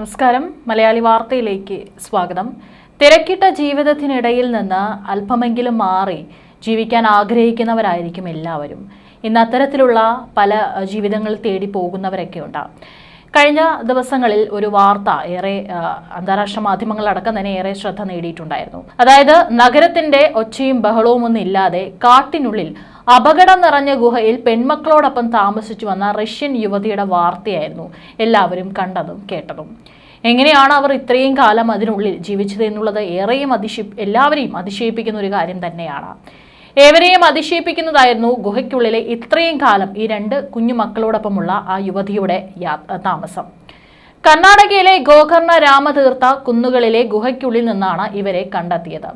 നമസ്കാരം. മലയാളി വാർത്തയിലേക്ക് സ്വാഗതം. തിരക്കിട്ട ജീവിതത്തിനിടയിൽ നിന്ന് അല്പമെങ്കിലും മാറി ജീവിക്കാൻ ആഗ്രഹിക്കുന്നവരായിരിക്കും എല്ലാവരും. ഇന്ന് അത്തരത്തിലുള്ള പല ജീവിതങ്ങൾ തേടി പോകുന്നവരൊക്കെ ഉണ്ട് കഴിഞ്ഞ ദിവസങ്ങളിൽ ഒരു വാർത്ത ഏറെ അന്താരാഷ്ട്ര മാധ്യമങ്ങളടക്കം തന്നെ ഏറെ ശ്രദ്ധ നേടിയിട്ടുണ്ടായിരുന്നു. അതായത് നഗരത്തിന്റെ ഒച്ചയും ബഹളവും ഒന്നും ഇല്ലാതെ കാട്ടിനുള്ളിൽ അപകടം നിറഞ്ഞ ഗുഹയിൽ പെൺമക്കളോടൊപ്പം താമസിച്ചു വന്ന റഷ്യൻ യുവതിയുടെ വാർത്തയായിരുന്നു എല്ലാവരും കണ്ടതും കേട്ടതും. എങ്ങനെയാണ് അവർ ഇത്രയും കാലം അതിനുള്ളിൽ ജീവിച്ചത് എന്നുള്ളത് ഏറെയും അതിശയി എല്ലാവരെയും അതിശയിപ്പിക്കുന്ന ഒരു കാര്യം തന്നെയാണ്. ഏവരെയും അതിശയിപ്പിക്കുന്നതായിരുന്നു ഗുഹയ്ക്കുള്ളിലെ ഇത്രയും കാലം ഈ രണ്ട് കുഞ്ഞു മക്കളോടൊപ്പമുള്ള ആ യുവതിയുടെ താമസം. കർണാടകയിലെ ഗോകർണ രാമതീർത്ഥ കുന്നുകളിലെ ഗുഹയ്ക്കുള്ളിൽ നിന്നാണ് ഇവരെ കണ്ടെത്തിയത്.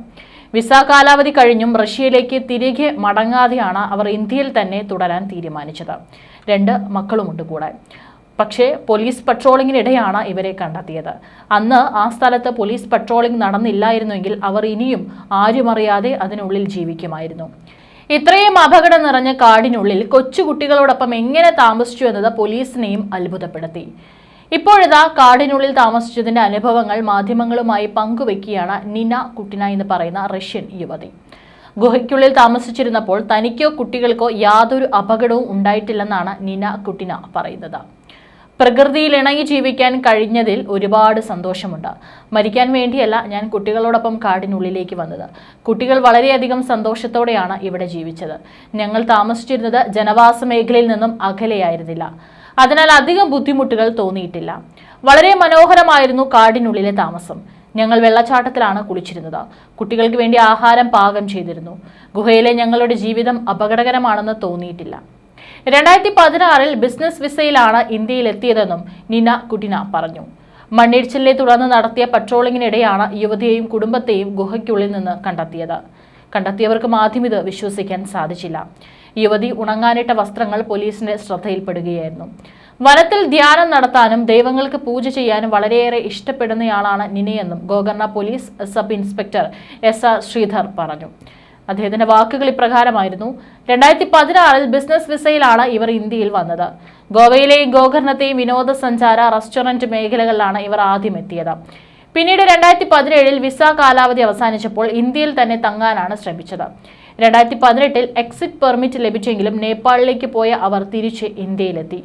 വിസ കാലാവധി കഴിഞ്ഞും റഷ്യയിലേക്ക് തിരികെ മടങ്ങാതെയാണ് അവർ ഇന്ത്യയിൽ തന്നെ തുടരാൻ തീരുമാനിച്ചത്. രണ്ട് മക്കളുമുണ്ട് കൂടെ. പക്ഷേ പോലീസ് പട്രോളിങ്ങിനിടെയാണ് ഇവരെ കണ്ടെത്തിയത്. അന്ന് ആ സ്ഥലത്ത് പോലീസ് പട്രോളിംഗ് നടന്നില്ലായിരുന്നുവെങ്കിൽ അവർ ഇനിയും ആരുമറിയാതെ അതിനുള്ളിൽ ജീവിക്കുമായിരുന്നു. ഇത്രയും അപകടം നിറഞ്ഞ കാടിനുള്ളിൽ കൊച്ചുകുട്ടികളോടൊപ്പം എങ്ങനെ താമസിച്ചു എന്നത് പോലീസിനെയും അത്ഭുതപ്പെടുത്തി. ഇപ്പോഴിതാ കാടിനുള്ളിൽ താമസിച്ചതിന്റെ അനുഭവങ്ങൾ മാധ്യമങ്ങളുമായി പങ്കുവെക്കുകയാണ് നിന കുട്ടിന എന്ന് പറയുന്ന റഷ്യൻ യുവതി. ഗുഹയ്ക്കുള്ളിൽ താമസിച്ചിരുന്നപ്പോൾ തനിക്കോ കുട്ടികൾക്കോ യാതൊരു അപകടവും ഉണ്ടായിട്ടില്ലെന്നാണ് നിന കുട്ടിന പറയുന്നത്. പ്രകൃതിയിൽ ഇണങ്ങി ജീവിക്കാൻ കഴിഞ്ഞതിൽ ഒരുപാട് സന്തോഷമുണ്ട്. മരിക്കാൻ വേണ്ടിയല്ല ഞാൻ കുട്ടികളോടൊപ്പം കാടിനുള്ളിലേക്ക് വന്നത്. കുട്ടികൾ വളരെയധികം സന്തോഷത്തോടെയാണ് ഇവിടെ ജീവിച്ചത്. ഞങ്ങൾ താമസിച്ചിരുന്നത് ജനവാസ മേഖലയിൽ നിന്നും അകലെയായിരുന്നില്ല. അതിനാൽ അധികം ബുദ്ധിമുട്ടുകൾ തോന്നിയിട്ടില്ല. വളരെ മനോഹരമായിരുന്നു കാടിനുള്ളിലെ താമസം. ഞങ്ങൾ വെള്ളച്ചാട്ടത്തിലാണ് കുളിച്ചിരുന്നത്. കുട്ടികൾക്ക് വേണ്ടി ആഹാരം പാകം ചെയ്തിരുന്നു. ഗുഹയിലെ ഞങ്ങളുടെ ജീവിതം അപകടകരമാണെന്ന് തോന്നിയിട്ടില്ല. രണ്ടായിരത്തി പതിനാറിൽ ബിസിനസ് വിസയിലാണ് ഇന്ത്യയിൽ എത്തിയതെന്നും നിന കുട്ടിന പറഞ്ഞു. മണ്ണിടിച്ചിലിനെ തുടർന്ന് നടത്തിയ പട്രോളിങ്ങിനിടെയാണ് യുവതിയെയും കുടുംബത്തെയും ഗുഹയ്ക്കുള്ളിൽ നിന്ന് കണ്ടെത്തിയത്. കണ്ടെത്തിയവർക്ക് ആദ്യം ഇത് വിശ്വസിക്കാൻ സാധിച്ചില്ല. യുവതി ഉണങ്ങാനിട്ട വസ്ത്രങ്ങൾ പോലീസിന്റെ ശ്രദ്ധയിൽപ്പെടുകയായിരുന്നു. വനത്തിൽ ധ്യാനം നടത്താനും ദൈവങ്ങൾക്ക് പൂജ ചെയ്യാനും വളരെയേറെ ഇഷ്ടപ്പെടുന്നയാളാണ് നിനയെന്നും Gokarna police sub inspector S R Sridhar പറഞ്ഞു. അദ്ദേഹത്തിന്റെ വാക്കുകൾ ഇപ്രകാരമായിരുന്നു. രണ്ടായിരത്തി പതിനാറിൽ ബിസിനസ് വിസയിലാണ് ഇവർ ഇന്ത്യയിൽ വന്നത്. ഗോവയിലെയും ഗോകർണത്തെയും വിനോദസഞ്ചാര റെസ്റ്റോറന്റ് മേഖലകളിലാണ് ഇവർ ആദ്യം എത്തിയത്. പിന്നീട് രണ്ടായിരത്തി പതിനേഴിൽ വിസ കാലാവധി അവസാനിച്ചപ്പോൾ ഇന്ത്യയിൽ തന്നെ തങ്ങാനാണ് ശ്രമിച്ചത്. രണ്ടായിരത്തി പതിനെട്ടിൽ എക്സിറ്റ് പെർമിറ്റ് ലഭിച്ചെങ്കിലും നേപ്പാളിലേക്ക് പോയ അവർ തിരിച്ച് ഇന്ത്യയിലെത്തി.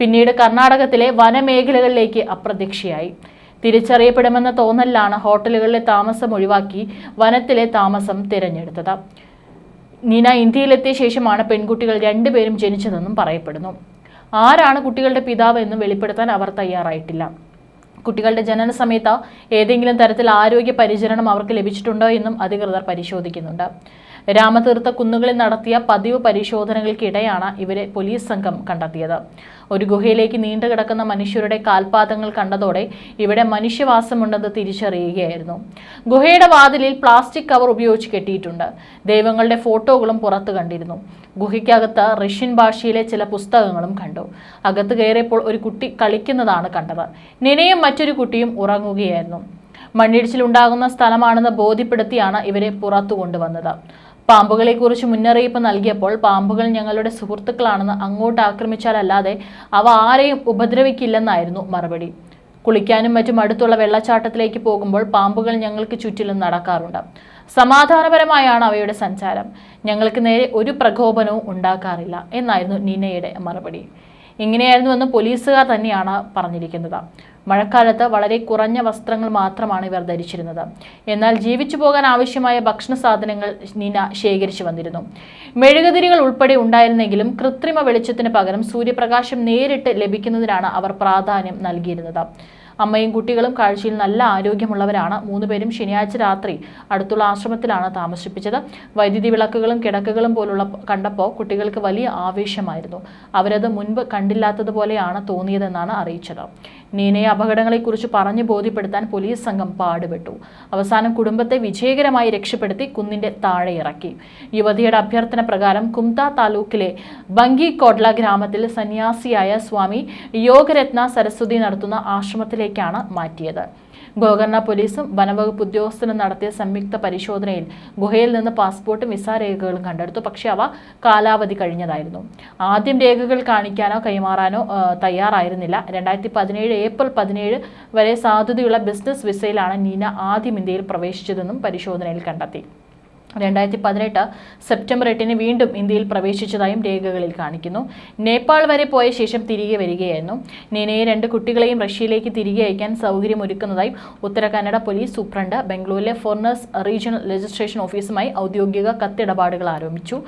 പിന്നീട് കർണാടകത്തിലെ വനമേഖലകളിലേക്ക് അപ്രത്യക്ഷയായി. തിരിച്ചറിയപ്പെടുമെന്ന തോന്നലിലാണ് ഹോട്ടലുകളിലെ താമസം ഒഴിവാക്കി വനത്തിലെ താമസം തിരഞ്ഞെടുത്തത്. നീന ഇന്ത്യയിലെത്തിയ ശേഷമാണ് പെൺകുട്ടികൾ രണ്ടുപേരും ജനിച്ചതെന്നും പറയപ്പെടുന്നു. ആരാണ് കുട്ടികളുടെ പിതാവ് എന്നും വെളിപ്പെടുത്താൻ അവർ തയ്യാറായിട്ടില്ല. കുട്ടികളുടെ ജനന സമയത്ത് ഏതെങ്കിലും തരത്തിൽ ആരോഗ്യ പരിചരണം അവർക്ക് ലഭിച്ചിട്ടുണ്ടോ എന്നും അധികൃതർ പരിശോധിക്കുന്നുണ്ട്. രാമതീർത്ഥ കുന്നുകളിൽ നടത്തിയ പതിവ് പരിശോധനകൾക്കിടെയാണ് ഇവരെ പോലീസ് സംഘം കണ്ടെത്തിയത്. ഒരു ഗുഹയിലേക്ക് നീണ്ടു കിടക്കുന്ന മനുഷ്യരുടെ കാൽപാദങ്ങൾ കണ്ടതോടെ ഇവിടെ മനുഷ്യവാസമുണ്ടെന്ന് തിരിച്ചറിയുകയായിരുന്നു. ഗുഹയുടെ വാതിലിൽ പ്ലാസ്റ്റിക് കവർ ഉപയോഗിച്ച് കെട്ടിയിട്ടുണ്ട്. ദൈവങ്ങളുടെ ഫോട്ടോകളും പുറത്ത് കണ്ടിരുന്നു. ഗുഹയ്ക്കകത്ത് റഷ്യൻ ഭാഷയിലെ ചില പുസ്തകങ്ങളും കണ്ടു. അകത്ത് കയറിയപ്പോൾ ഒരു കുട്ടി കളിക്കുന്നതാണ് കണ്ടത്. നിനയും മറ്റൊരു കുട്ടിയും ഉറങ്ങുകയായിരുന്നു. മണ്ണിടിച്ചിലുണ്ടാകുന്ന സ്ഥലമാണെന്ന് ബോധ്യപ്പെടുത്തിയാണ് ഇവരെ പുറത്തു കൊണ്ടുവന്നത്. പാമ്പുകളെക്കുറിച്ച് മുന്നറിയിപ്പ് നൽകിയപ്പോൾ പാമ്പുകൾ ഞങ്ങളുടെ സുഹൃത്തുക്കളാണെന്ന് അങ്ങോട്ട് ആക്രമിച്ചാലല്ലാതെ അവ ആരെയും ഉപദ്രവിക്കില്ലെന്നായിരുന്നു മറുപടി. കുളിക്കാനും മറ്റും അടുത്തുള്ള വെള്ളച്ചാട്ടത്തിലേക്ക് പോകുമ്പോൾ പാമ്പുകൾ ഞങ്ങൾക്ക് ചുറ്റിലും നടക്കാറുണ്ട്. സമാധാനപരമായാണ് അവയുടെ സഞ്ചാരം. ഞങ്ങൾക്ക് നേരെ ഒരു പ്രകോപനവും ഉണ്ടാക്കാറില്ല എന്നായിരുന്നു നീനയുടെ മറുപടി. ഇങ്ങനെയായിരുന്നുവെന്ന് പോലീസുകാർ തന്നെയാണ് പറഞ്ഞിരിക്കുന്നത്. മഴക്കാലത്ത് വളരെ കുറഞ്ഞ വസ്ത്രങ്ങൾ മാത്രമാണ് ഇവർ ധരിച്ചിരുന്നത്. എന്നാൽ ജീവിച്ചു പോകാൻ ആവശ്യമായ ഭക്ഷണ സാധനങ്ങൾ നീന ശേഖരിച്ചു വന്നിരുന്നു. മെഴുകുതിരികൾ ഉൾപ്പെടെ ഉണ്ടായിരുന്നെങ്കിലും കൃത്രിമ വെളിച്ചത്തിന് പകരം സൂര്യപ്രകാശം നേരിട്ട് ലഭിക്കുന്നതിനാണ് അവർ പ്രാധാന്യം നൽകിയിരുന്നത്. അമ്മയും കുട്ടികളും കാഴ്ചയിൽ നല്ല ആരോഗ്യമുള്ളവരാണ്. മൂന്നുപേരും ശനിയാഴ്ച രാത്രി അടുത്തുള്ള ആശ്രമത്തിലാണ് താമസിപ്പിച്ചത്. വൈദ്യുതി വിളക്കുകളും കിടക്കുകളും പോലുള്ള കണ്ടപ്പോൾ കുട്ടികൾക്ക് വലിയ ആവേശമായിരുന്നു. അവരത് മുൻപ് കണ്ടില്ലാത്തതുപോലെയാണ് തോന്നിയതെന്നാണ് അറിയിച്ചത്. നീനയെ അപകടങ്ങളെക്കുറിച്ച് പറഞ്ഞു ബോധ്യപ്പെടുത്താൻ പോലീസ് സംഘം പാടുപെട്ടു. അവസാനം കുടുംബത്തെ വിജയകരമായി രക്ഷപ്പെടുത്തി കുന്നിന്റെ താഴെ ഇറക്കി. യുവതിയുടെ അഭ്യർത്ഥന പ്രകാരം കുംത താലൂക്കിലെ ബംഗി കോഡ്ല ഗ്രാമത്തിൽ സന്യാസിയായ സ്വാമി യോഗരത്ന സരസ്വതി നടത്തുന്ന ആശ്രമത്തിലേക്കാണ് മാറ്റിയത്. ഗോകർണ പോലീസും വനവകുപ്പ് ഉദ്യോഗസ്ഥനും നടത്തിയ സംയുക്ത പരിശോധനയിൽ ഗുഹയിൽ നിന്ന് പാസ്പോർട്ടും വിസ രേഖകളും കണ്ടെടുത്തു. പക്ഷേ അവ കാലാവധി കഴിഞ്ഞതായിരുന്നു. ആദ്യം രേഖകൾ കാണിക്കാനോ കൈമാറാനോ തയ്യാറായിരുന്നില്ല. രണ്ടായിരത്തി പതിനേഴ് ഏപ്രിൽ പതിനേഴ് വരെ സാധ്യതയുള്ള ബിസിനസ് വിസയിലാണ് നീന ആദ്യം ഇന്ത്യയിൽ പ്രവേശിച്ചതെന്നും പരിശോധനയിൽ കണ്ടെത്തി. രണ്ടായിരത്തി പതിനെട്ട് സെപ്റ്റംബർ എട്ടിന് വീണ്ടും ഇന്ത്യയിൽ പ്രവേശിച്ചതായും രേഖകളിൽ കാണിക്കുന്നു. നേപ്പാൾ വരെ പോയ ശേഷം തിരികെ വരികയായിരുന്നു. നീനയെ രണ്ട് കുട്ടികളെയും റഷ്യയിലേക്ക് തിരികെ അയക്കാൻ സൗകര്യമൊരുക്കുന്നതായും ഉത്തര കന്നഡ പോലീസ് സൂപ്രണ്ട് ബംഗളൂരിലെ ഫോറിനേഴ്സ് റീജിയണൽ രജിസ്ട്രേഷൻ ഓഫീസുമായി ഔദ്യോഗിക കത്തിടപാടുകൾ ആരംഭിച്ചു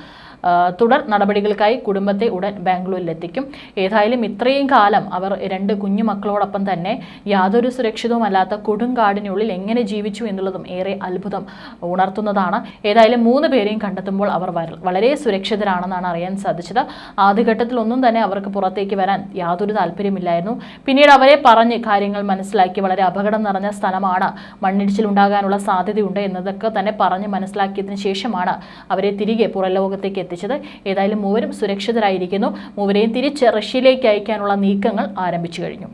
തുടർ നടപടികൾക്കായി കുടുംബത്തെ ഉടൻ ബാംഗ്ലൂരിലെത്തിക്കും. ഏതായാലും ഇത്രയും കാലം അവർ രണ്ട് കുഞ്ഞുമക്കളോടൊപ്പം തന്നെ യാതൊരു സുരക്ഷിതവുമല്ലാത്ത കൊടുങ്കാടിനുള്ളിൽ എങ്ങനെ ജീവിച്ചു എന്നുള്ളതും ഏറെ അത്ഭുതം ഉണർത്തുന്നതാണ്. ഏതായാലും മൂന്ന് പേരെയും കണ്ടെത്തുമ്പോൾ അവർ വളരെ സുരക്ഷിതരാണെന്നാണ് അറിയാൻ സാധിച്ചത്. ആദ്യഘട്ടത്തിൽ ഒന്നും തന്നെ അവർക്ക് പുറത്തേക്ക് വരാൻ യാതൊരു താല്പര്യമില്ലായിരുന്നു. പിന്നീട് അവരെ പറഞ്ഞ് കാര്യങ്ങൾ മനസ്സിലാക്കി വളരെ അപകടം നിറഞ്ഞ സ്ഥലമാണ്. മണ്ണിടിച്ചിൽ ഉണ്ടാകാനുള്ള സാധ്യതയുണ്ട് എന്നതൊക്കെ തന്നെ പറഞ്ഞ് മനസ്സിലാക്കിയതിന് ശേഷമാണ് അവരെ തിരികെ പുറലോകത്തേക്ക് എത്തിച്ചത്. ഏതായാലും മൂവരും സുരക്ഷിതരായിരിക്കുന്നു. മൂവരെയും തിരിച്ച് റഷ്യയിലേക്ക് അയക്കാനുള്ള നീക്കങ്ങൾ ആരംഭിച്ചു കഴിഞ്ഞു.